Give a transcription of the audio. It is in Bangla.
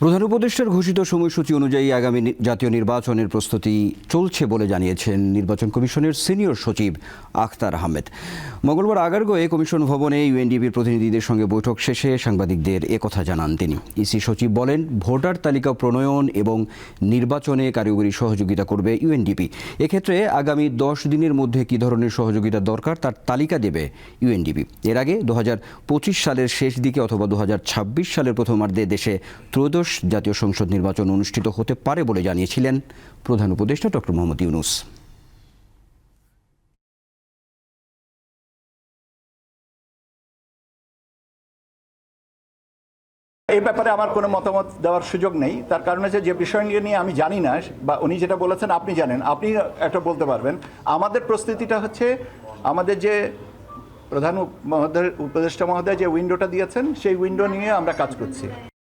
প্রধান উপদেষ্টার ঘোষিত সময়সূচি অনুযায়ী আগামী জাতীয় নির্বাচনের প্রস্তুতি চলছে বলে জানিয়েছেন নির্বাচন কমিশনের সিনিয়র সচিব আখতার আহমেদ। মঙ্গলবার আগারগোয়ে কমিশন ভবনে ইউএনডিপির প্রতিনিধিদের সঙ্গে বৈঠক শেষে সাংবাদিকদের একথা জানান তিনি। ইসি সচিব বলেন, ভোটার তালিকা প্রণয়ন এবং নির্বাচনে কারিগরি সহযোগিতা করবে ইউএনডিপি। এক্ষেত্রে আগামী দশ দিনের মধ্যে কী ধরনের সহযোগিতা দরকার তার তালিকা দেবে ইউএনডিপি। এর আগে দু হাজার পঁচিশ সালের শেষ দিকে অথবা দু হাজার ছাব্বিশ সালের প্রথমার্ধে দেশে ত্রয়োদশ জাতীয় সংসদ নির্বাচন অনুষ্ঠিত হতে পারে বলে জানিয়েছিলেন প্রধান উপদেষ্টা ডক্টর মোহাম্মদ ইউনুস। এই ব্যাপারে আমার কোনো মতামত দেওয়ার সুযোগ নেই। তার কারণ হচ্ছে যে বিষয় নিয়ে আমি জানি না, বা উনি যেটা বলেছেন আপনি জানেন। আপনি একটা বলতে পারবেন। আমাদের প্রস্তুতিটা হচ্ছে আমাদের যে প্রধান উপদেষ্টা মহোদয় যে উইন্ডোটা দিয়েছেন, সেই উইন্ডো নিয়ে আমরা কাজ করছি।